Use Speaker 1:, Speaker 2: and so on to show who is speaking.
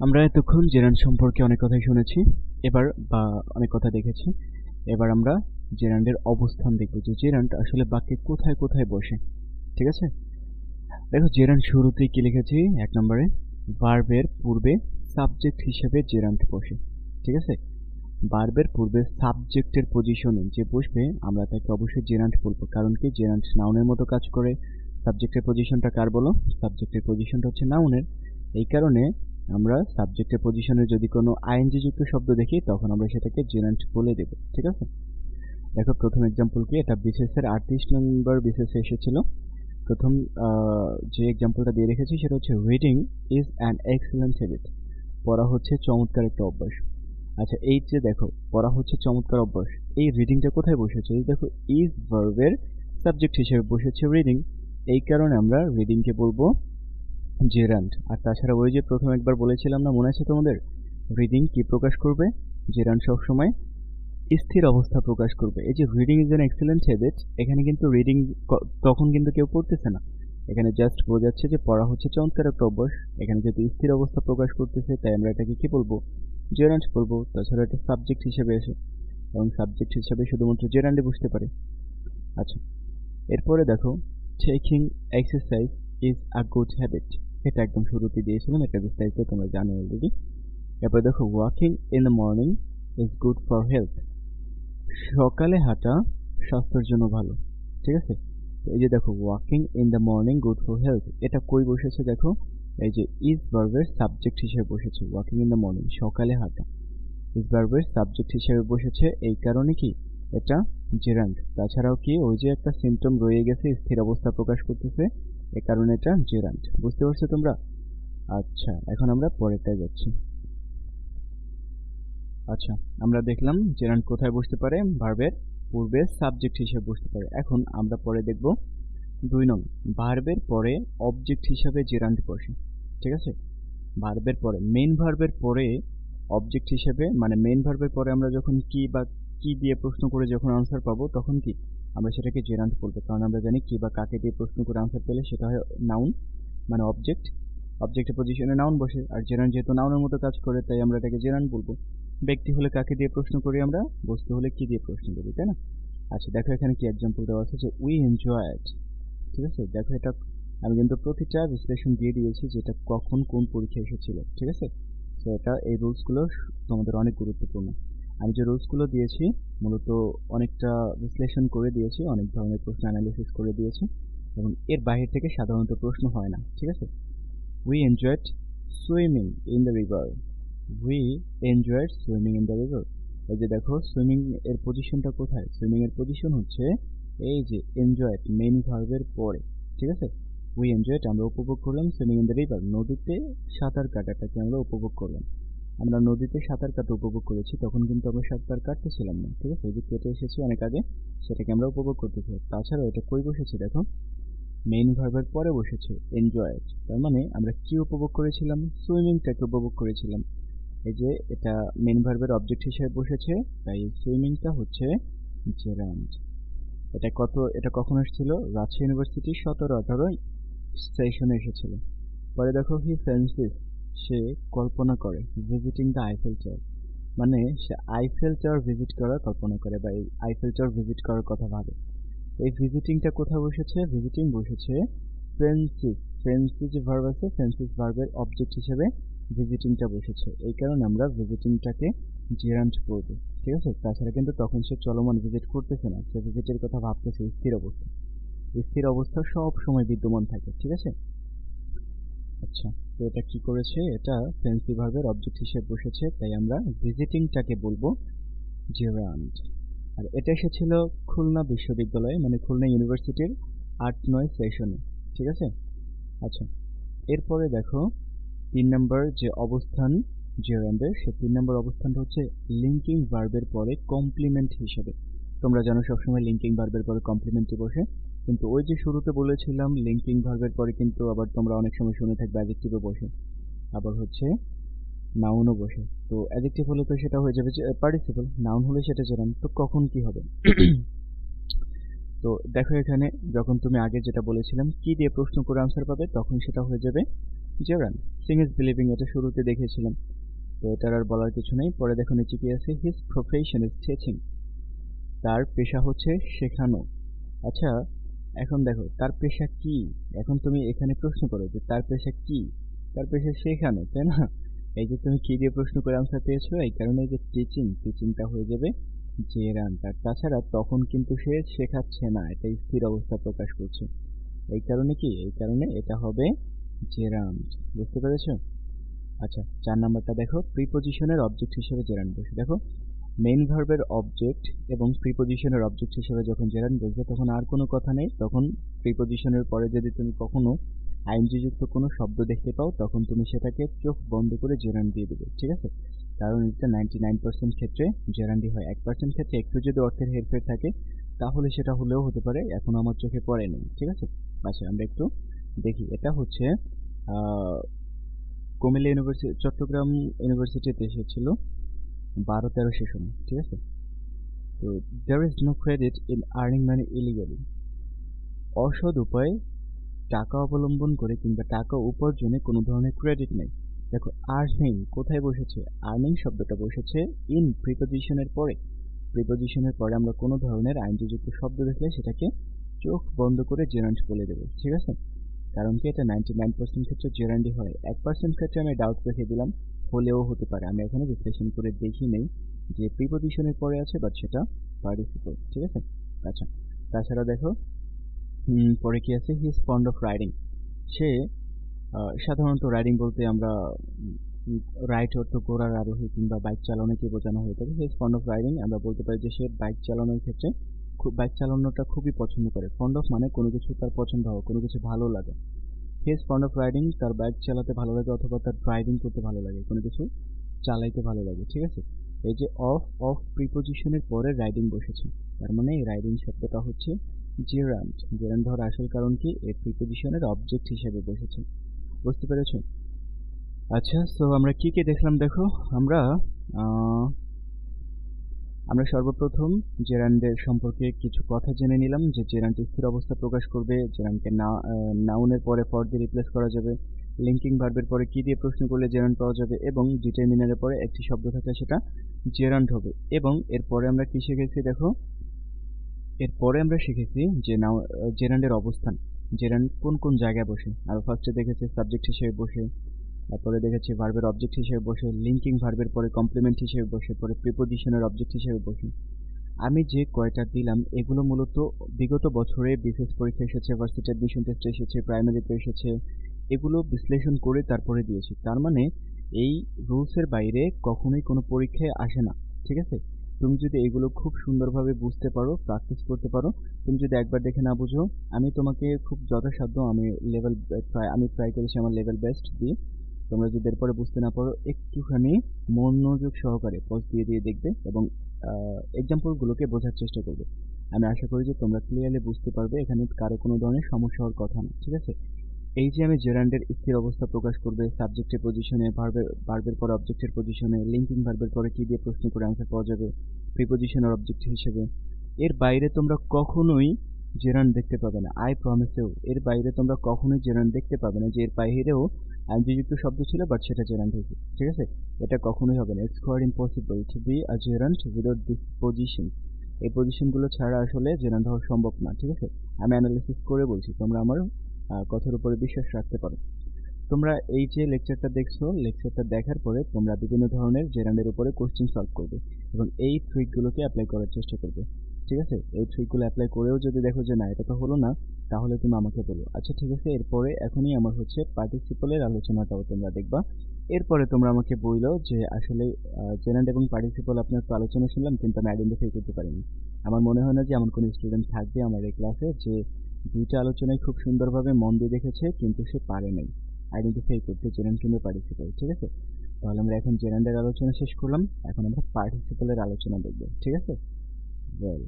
Speaker 1: আমরা এতক্ষণ জেরান্ড সম্পর্কে অনেক কথাই শুনেছি। এবার বা অনেক কথা দেখেছি। এবার আমরা জেরান্ডের অবস্থান দেখব যে জেরান্ড আসলে বাক্যে কোথায় কোথায় বসে। ঠিক আছে? দেখো জেরান্ড শুরুতেই কি লিখেছি? এক নম্বরে ভার্বের পূর্বে সাবজেক্ট হিসেবে জেরান্ড বসে। ঠিক আছে? ভার্বের পূর্বে সাবজেক্টের পজিশনে যে বসবে, আমরা তাকে অবশ্যই জেরান্ড বলব। কারণ কি? জেরান্ড নাউনের মতো কাজ করে। সাবজেক্টের পজিশনটা কার বলো? সাবজেক্টের পজিশনটা হচ্ছে নাউনের এই কারণে আমরা সাবজেক্টের পজিশনে যদি কোনো আইএনজি যুক্ত শব্দ দেখি, তখন আমরা সেটাকে জেরান্ট বলে দেব, ঠিক আছে? দেখো, প্রথম এক্সাম্পল কি? এটা বিসিএসের আটত্রিশ নম্বর বিসিএসে এসেছিল। প্রথম যে এক্সাম্পলটা দিয়ে রেখেছি, সেটা হচ্ছে reading is an excellent habit পড়া হচ্ছে চমৎকার একটা অভ্যাস। আচ্ছা এই যে দেখো, পড়া হচ্ছে চমৎকার অভ্যাস। এই রিডিংটা কোথায় বসেছে? এই দেখো ইজ ভার্বের সাবজেক্ট হিসেবে বসেছে রিডিং এই কারণে আমরা রিডিংকে বলব জেরান্ট আর তাছাড়া ওই যে প্রথম একবার বলেছিলাম না, মনে আছে তোমাদের? রিডিং কি প্রকাশ করবে? জেরান্ট সবসময় স্থির অবস্থা প্রকাশ করবে। এই যে reading is an excellent habit এখানে কিন্তু রিডিং তখন কিন্তু কেউ পড়তেছে না। এখানে জাস্ট বোঝাচ্ছে যে পড়া হচ্ছে চমৎকার একটা অভ্যাস। এখানে যেহেতু স্থির অবস্থা প্রকাশ করতেছে, তাই আমরা এটাকে কী বলব? জেরান্ট বলব। তাছাড়া এটা সাবজেক্ট হিসেবে এসে, এবং সাবজেক্ট হিসাবে শুধুমাত্র জেরান্ডে বুঝতে পারে। আচ্ছা এরপরে দেখো taking exercise is a good habit এটা একদম শুরুতে দিয়েছিলাম, এটা বিস্তারিত তোমরা জানো অলরেডি এরপর দেখো walking in the morning is good for health সকালে হাঁটা স্বাস্থ্যের জন্য ভালো, ঠিক আছে? এই যে দেখো walking in the morning good for health এটা কই বসেছে দেখো? এই যে ইজ ভার্বের সাবজেক্ট হিসেবে বসেছে ওয়াকিং ইন দ্য মর্নিং সকালে হাঁটা। ইজ ভার্বের সাবজেক্ট হিসেবে বসেছে, এই কারণে কি? এটা জেরান্ড তাছাড়াও কি, ওই যে একটা সিমটম রয়ে গেছে, স্থির অবস্থা প্রকাশ করতেছে এ কারণে এটা জেরান্ড বুঝতে পারছ তোমরা? আচ্ছা এখন আমরা পরেরটায় যাচ্ছি। আচ্ছা আমরা দেখলাম জেরান্ড কোথায় বসতে পারে? ভার্বের পূর্বে সাবজেক্ট হিসেবে বসতে পারে। এখন আমরা পরে দেখব দুই নং ভার্বের পরে অবজেক্ট হিসাবে জেরান্ড বসে। ঠিক আছে? ভার্বের পরে মেন ভার্বের পরে অবজেক্ট হিসেবে মানে মেন ভার্বের পরে আমরা যখন কি বা কি দিয়ে প্রশ্ন করে যখন আনসার পাবো, তখন কি? আমরা সেটাকে জেরান্ট বলব কারণ আমরা জানি কি বা কাকে দিয়ে প্রশ্ন করে আনসার পেলে সেটা হয় নাউন মানে অবজেক্ট অবজেক্টের পজিশনে নাউন বসে। আর জেরান্ট যেহেতু নাউনের মতো কাজ করে, তাই আমরা এটাকে জেরান্ট বলব। ব্যক্তি হলে কাকে দিয়ে প্রশ্ন করি আমরা? বস্তু হলে কি দিয়ে প্রশ্ন করি, তাই না? আচ্ছা দেখো এখানে কি এক্সাম্পল দেওয়া আছে যে উই এনজয় ইট ঠিক আছে? দেখো এটা আমি কিন্তু প্রতিটা বিশ্লেষণ দিয়ে দিয়েছি যেটা কখন কোন পরীক্ষা এসেছিল। ঠিক আছে? তো এটা এই রুলসগুলো তোমাদের অনেক গুরুত্বপূর্ণ। আমি যে রুলসগুলো দিয়েছি, মূলত অনেকটা বিশ্লেষণ করে দিয়েছি, অনেক ধরনের প্রশ্ন অ্যানালিসিস করে দিয়েছি এবং এর বাইরে থেকে সাধারণত প্রশ্ন হয় না, ঠিক আছে? We enjoyed swimming in the river we enjoyed swimming in the river এই যে দেখো সুইমিং এর পজিশনটা কোথায়? সুইমিং এর পজিশন হচ্ছে এই যে এনজয়েড মেইন ভার্বের পরে, ঠিক আছে? উই এনজয়েড আমরা উপভোগ করলাম সুইমিং ইন দ্য রিভার নদীতে সাঁতার কাটাটাকে আমরা উপভোগ করলাম। আমরা নদীতে সাঁতার কাটা উপভোগ করেছি, তখন কিন্তু আমরা সাঁতার কাটতেছিলাম না, ঠিক আছে? যে কেটে এসেছি অনেক আগে, সেটাকে আমরা উপভোগ করতেছি তাছাড়াও এটা কই বসেছে দেখো? মেইন ভার্বের পরে বসেছে এনজয়েড তার মানে আমরা কি উপভোগ করেছিলাম? সুইমিংটাকে উপভোগ করেছিলাম। এই যে এটা মেইন ভার্বের অবজেক্ট হিসেবে বসেছে, তাই সুইমিংটা হচ্ছে জেরান্ড এটা কত, এটা কখন এসেছিল? রাজশাহী ইউনিভার্সিটি সতেরো আঠারো সেশনে এসেছিল। পরে দেখো হি ফ্যান্সিস সে কল্পনা করে ভিজিটিং দ্য আইফেল টাওয়ার মানে সে আইফেল টাওয়ার ভিজিট করার কল্পনা করে বা এই আইফেল টাওয়ার ভিজিট করার কথা ভাবে। এই ভিজিটিংটা কোথায় বসেছে? ভিজিটিং বসেছে ফ্রেন্সিস ফ্রেন্সিস যে ভার্ব আছে ফ্রেন্সিস ভার্বের অবজেক্ট হিসেবে ভিজিটিংটা বসেছে। এই কারণে আমরা ভিজিটিংটাকে জেরান্ট করব ঠিক আছে? তাছাড়া কিন্তু তখন সে চলমান ভিজিট করতেছে না, সে ভিজিটের কথা ভাবতেছে, স্থির অবস্থা। স্থির অবস্থা সব সময় বিদ্যমান থাকে, ঠিক আছে? আচ্ছা তো এটা কি করেছে? এটা ফেন্সি ভার্বের অবজেক্ট হিসেবে বসেছে, তাই আমরা ভিজিটিংটাকে বলব জেরান্ড আর এটা এসেছিল খুলনা বিশ্ববিদ্যালয়ে মানে খুলনা ইউনিভার্সিটির আট নয় সেশনে ঠিক আছে? আচ্ছা এরপরে দেখো, তিন নম্বর যে অবস্থান জেরান্ডের সে তিন নম্বর অবস্থানটা হচ্ছে লিঙ্কিং ভার্বের পরে কমপ্লিমেন্ট হিসেবে। তোমরা জানো সবসময় লিঙ্কিং ভার্বের পরে কমপ্লিমেন্টই বসে। কিন্তু ওই যে শুরুতে বলেছিলাম লিঙ্কিং ভার্বের পরে কিন্তু আবার তোমরা অনেক সময় শুনে থাকবে অ্যাডজেক্টিভে বসে। আবার হচ্ছে নাউনও বসে। তো অ্যাডজেক্টিভ হলে তো সেটা হয়ে যাবে পার্টিসিপল নাউন হলে সেটা জেরান তো কখন কি হবে? তো দেখো এখানে যখন তুমি আগে যেটা বলেছিলাম, কি দিয়ে প্রশ্ন করে আনসার পাবে, তখন সেটা হয়ে যাবে জেরান সিং ইজ বিলিভিং এটা শুরুতে দেখেছিলাম। তো এটার আর বলার কিছু নেই। পরে দেখো নিচে কি আছে হিজ প্রফেশন ইজ টিচিং তার পেশা হচ্ছে শেখানো। আচ্ছা এখন দেখো, তার পেশা কি? এখন তুমি এখানে প্রশ্ন করো যে তার পেশা কি? তার পেশা শেখানো তাই না? এই যে তুমি কি দিয়ে প্রশ্ন করে আনসার পেয়েছ, এই কারণে যে টিচিং টিচিংটা হয়ে যাবে জেরান তার তাছাড়া তখন কিন্তু সে শেখাচ্ছে না এটা স্থির অবস্থা প্রকাশ করছে। এই কারণে কি? এই কারণে এটা হবে জেরান্ট বুঝতে পেরেছ? আচ্ছা চার নাম্বারটা দেখো প্রিপোজিশনের অবজেক্ট হিসেবে জেরান্ট বসে। দেখো মেইন ভার্বের অবজেক্ট এবং প্রিপোজিশনের অবজেক্ট হিসেবে যখন জেরান্ট বসবে তখন আর কোনো কথা নেই। তখন প্রিপোজিশনের পরে যদি তুমি কখনো আইনজিযুক্ত কোনো শব্দ দেখতে পাও, তখন তুমি সেটাকে চোখ বন্ধ করে জেরান্ট দিয়ে দেবে, ঠিক আছে? কারণ এটা নাইনটি নাইন পার্সেন্ট ক্ষেত্রে জেরান্ডি হয়। এক পার্সেন্ট ক্ষেত্রে একটু যদি অর্থের হেরফের থাকে, তাহলে সেটা হলেও হতে পারে, এখন আমার চোখে পড়ে নেই, ঠিক আছে? আচ্ছা আমরা একটু দেখি। এটা হচ্ছে কুমিল্লা ইউনিভার্সিটি চট্টগ্রাম ইউনিভার্সিটিতে এসেছিল। বারো তেরো সেশন ঠিক আছে? তো there is no credit in earning money illegally অসৎ উপায়ে টাকা অবলম্বন করে কিংবা টাকা উপার্জনে কোনো ধরনের ক্রেডিট নেই। দেখো আর্নিং কোথায় বসেছে? আর্নিং শব্দটা বসেছে ইন প্রিপোজিশনের পরে। প্রিপোজিশনের পরে আমরা কোনো ধরনের আইনযুক্ত শব্দ দেখলে সেটাকে চোখ বন্ধ করে জেরান্ট বলে দেবো, ঠিক আছে? কারণ কি এটা নাইনটি নাইন পার্সেন্ট ক্ষেত্রে জেরান্ডি হয়। এক পার্সেন্ট ক্ষেত্রে আমি ডাউট রেখে দিলাম। হলেও হতে পারে। আমি এখানে বিশ্লেষণ করে দেখি নেই যে প্রিপোজিশনের পরে আছে বাট সেটা পার্টিসিপল ঠিক আছে? আচ্ছা তাছাড়া দেখো পরে কি আছে? He is fond of riding সে সাধারণত রাইডিং বলতে আমরা রাইড অর্থ ঘোড়ার আরোহী কিংবা বাইক চালানোকে বোঝানো হয়ে থাকে। He is fond of riding আমরা বলতে পারি যে সে বাইক চালানোর ক্ষেত্রে খুব বাইক চালানোটা খুবই পছন্দ করে। ফন্ড অফ মানে কোনো কিছু তার পছন্দ হওয়া, কোনো কিছু ভালো লাগে। He is fond of riding তার বাইক চালাতে ভালো লাগে অথবা তার ড্রাইভিং করতে ভালো লাগে, কোনো কিছু চালাইতে ভালো লাগে, ঠিক আছে? এই যে অফ অফ প্রিপোজিশনের পরে রাইডিং বসেছে, তার মানে এই রাইডিং শব্দটা হচ্ছে জেরান্ট জেরান্ট হওয়ার আসল কারণ কি? এই প্রিপোজিশনের অবজেক্ট হিসেবে বসেছে, বুঝতে পেরেছ? আচ্ছা সো আমরা কি কি দেখলাম দেখো? আমরা আমরা সর্বপ্রথম জেরান্ডের সম্পর্কে কিছু কথা জেনে নিলাম যে জেরান্ড স্থির অবস্থা প্রকাশ করবে জেরান্ডকে নাউনের পরে ফর দিয়ে রিপ্লেস করা যাবে লিঙ্কিং ভার্বের পরে কি দিয়ে প্রশ্ন করলে জেরান্ড পাওয়া যাবে এবং ডিটারমিনারের পরে একটি শব্দ থাকলে সেটা জেরান্ড হবে। এবং এরপরে আমরা কী শিখেছি দেখো? এরপরে আমরা শিখেছি যে নাও জেরান্ডের অবস্থান জেরান্ড কোন কোন জায়গায় বসে। আর ফার্স্টে দেখেছি সাবজেক্ট হিসেবে বসে। তারপরে দেখেছি ভার্বের অবজেক্ট হিসেবে বসে লিঙ্কিং ভার্বের পরে কমপ্লিমেন্ট হিসেবে বসে, পরে প্রিপোজিশনের অবজেক্ট হিসেবে বসে। আমি যে কয়টা দিলাম, এগুলো মূলত বিগত বছরে বিশেষ পরীক্ষা এসেছে ভার্সিটি অ্যাডমিশন টেস্টে এসেছে প্রাইমারিতে এসেছে, এগুলো বিশ্লেষণ করে তারপরে দিয়েছি। তার মানে এই রুলসের বাইরে কখনোই কোনো পরীক্ষায় আসে না, ঠিক আছে? তুমি যদি এগুলো খুব সুন্দরভাবে বুঝতে পারো প্র্যাকটিস করতে পারো, তুমি যদি একবার দেখে না বুঝো, আমি তোমাকে খুব যথাসাধ্য আমি লেভেল আমি ট্রাই করেছি আমার লেভেল বেস্ট দিয়ে। তোমরা যদি এরপরে বুঝতে না পারো, একটুখানি মনোযোগ সহকারে পজ দিয়ে দিয়ে দেখবে এবং এক্সাম্পলগুলোকে বোঝার চেষ্টা করবে। আমি আশা করি যে তোমরা ক্লিয়ারলি বুঝতে পারবে, এখানে কারও কোনো ধরনের সমস্যা হওয়ার কথা না, ঠিক আছে? এই যে আমি জেরান্ডের স্থির অবস্থা প্রকাশ করবে সাবজেক্টের পজিশনে ভার্বের ভার্বের পর অবজেক্টের পজিশনে লিঙ্কিং ভার্বের পরে কি দিয়ে প্রশ্ন করে আনসার পাওয়া যাবে প্রিপোজিশনের অবজেক্ট হিসেবে। এর বাইরে তোমরা কখনোই জেরান দেখতে পাবে না আই প্রমিসেও এর বাইরে তোমরা কখনোই জেরান দেখতে পাবে না যে এর বাইরেও আইনযুক্ত শব্দ ছিল বাট সেটা জেরান্ড হয়েছে, ঠিক আছে? এটা কখনোই হবে না। It's quite impossible to be a gerund without this position এই পজিশনগুলো ছাড়া আসলে জেরান্ড হওয়া সম্ভব না, ঠিক আছে? আমি অ্যানালিসিস করে বলছি, তোমরা আমার কথার উপরে বিশ্বাস রাখতে পারো। তোমরা এই যে লেকচারটা দেখছ লেকচারটা দেখার পরে তোমরা বিভিন্ন ধরনের জেরান্ডের উপরে কোশ্চেন সলভ করবে এবং এই ট্রিকগুলোকে অ্যাপ্লাই করার চেষ্টা করবে। ঠিক আছে? এই ট্রিকগুলো অ্যাপ্লাই করেও যদি দেখো যে না, এটা তো হলো না, তাহলে তুমি আমাকে বলো। আচ্ছা ঠিক আছে, এরপরে এখনই আমার হচ্ছে পার্টিসিপলের আলোচনাটাও তোমরা দেখবা। এরপরে তোমরা আমাকে বইলো যে আসলে জেনারেল এবং পার্টিসিপল আপনার তো আলোচনা শুনলাম, কিন্তু আমি আইডেন্টিফাই করতে পারিনি। আমার মনে হয় না যে এমন কোনো স্টুডেন্ট থাকবে আমার এই ক্লাসে যে দুইটা আলোচনায় খুব সুন্দরভাবে মন দিয়ে দেখেছে, কিন্তু সে পারে নাই। আইডেন্টিফাই করতে জেনারেল কিংবা পার্টিসিপল ঠিক আছে? তাহলে আমরা এখন জেনারেলের আলোচনা শেষ করলাম, এখন আমরা পার্টিসিপলের আলোচনা দেখব, ঠিক আছে? well